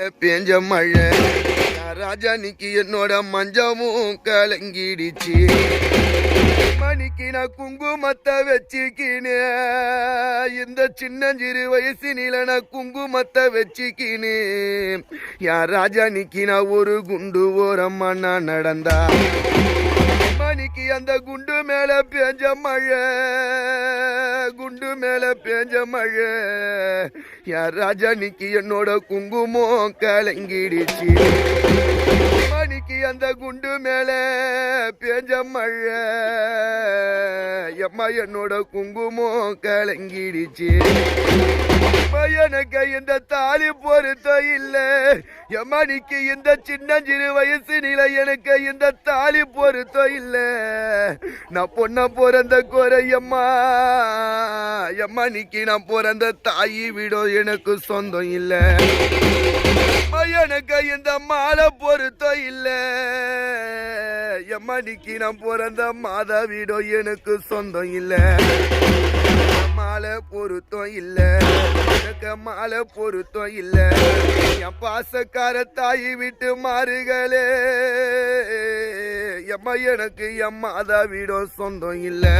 பேஞ்ச மழை. ராஜா என்னோட மஞ்சமும் கலங்கிடுச்சு. மணிக்கு நான் குங்குமத்தை வச்சுக்கினே இந்த சின்னஞ்சிறு வயசினில நான் குங்குமத்தை வச்சுக்கினே யார் ராஜா நான் ஒரு குண்டு ஓரம்மா நான் நடந்தா. மணிக்கு அந்த குண்டு மேல பேஞ்ச மழை. மேல பேஞ்ச மழை யார் ராஜா நிக்கி என்னோட குங்குமம் கலங்கிடுச்சு. மணிக்கு அந்த குண்டு மேல பேஞ்ச மழை எம்மா என்னோட குங்குமம் கலங்கிடுச்சு. எனக்கு இந்த தாலி பொருத்தம் இல்ல. எம்மணிக்கு இந்த சின்னஞ்சிறு வயசு நிலை எனக்கு இந்த தாலி பொருத்தம் இல்ல. நான் பொண்ண பிறந்த குறையம்மா எம்மணிக்கு நான் பிறந்த தாயி வீடும் எனக்கு சொந்தம் இல்ல. எனக்கு இந்த மாலை பொருத்தம் இல்லை. எம்மணிக்கு நான் பிறந்த மாதா வீடும் எனக்கு சொந்தம் இல்லை. மாலை பொருத்தம் இல்லை. எனக்கு மாலை பொருத்தம் இல்லை. என் பாசக்கார தாய் விட்டு மாறுகளே. எம்மா எனக்கு என் மாதா வீடும் சொந்தம் இல்லை.